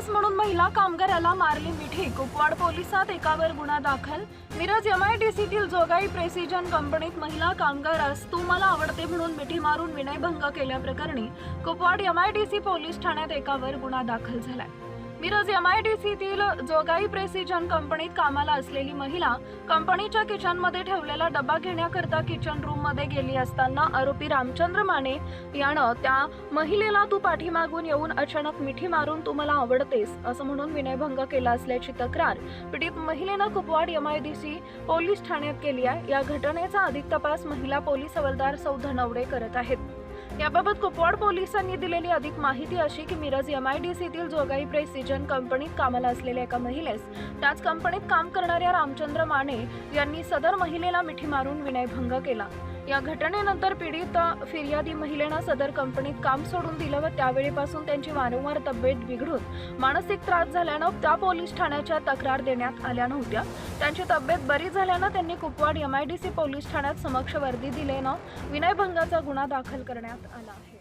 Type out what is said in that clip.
Police म्हणून महिला कामगाराला मारली मिठी. कुपवाड पोलिसात एकावर गुन्हा दाखल. मिरज सीतील जोगाई प्रेसिजन कंपनीत महिला कामगारास तू मला आवडते म्हणून मिठी मारून विनयभंग केल्याप्रकरणी Kupwad M I D C police ठाण्यात एकावर गुन्हा दाखल झालाय. मिरज सीतील जोगाई प्रेसिजन कंपनीत कामाला असलेली महिला कंपनीच्या किचनमध्ये ठेवलेला डबा घेण्याकरता किचन रूममध्ये गेली असताना आरोपी रामचंद्र माने यानं त्या महिलेला तू पाठीमागून येऊन अचानक मिठी मारून तू मला आवडतेस असं म्हणून विनयभंग केला असल्याची तक्रार पीडित महिलेनं कुपवाड सी पोलीस ठाण्यात केली आहे. या घटनेचा अधिक तपास महिला पोलीस हवालदार सौ धनवडे करत आहेत. याबाबत कुपवाड पोलिसांनी दिलेली अधिक माहिती अशी की मिरज यम आय डी सीतील जोगाई प्रेसिजन कंपनीत कामाला असलेल्या एका महिलेस त्याच कंपनीत काम करणाऱ्या रामचंद्र माने यांनी सदर महिलेला मिठी मारून विनयभंग केला. या घटनेनंतर पीडित फिर्यादी महिलेनं सदर कंपनीत काम सोडून दिलं व त्यावेळीपासून त्यांची वारंवार तब्येत बिघडून मानसिक त्रास झाल्यानं त्या पोलीस ठाण्याच्या तक्रार देण्यात आल्या नव्हत्या. त्यांची तब्येत बरी झाल्यानं त्यांनी Kupwad M I D C police ठाण्यात समक्ष वर्दी दिल्यानं विनयभंगाचा गुन्हा दाखल करण्यात आला आहे.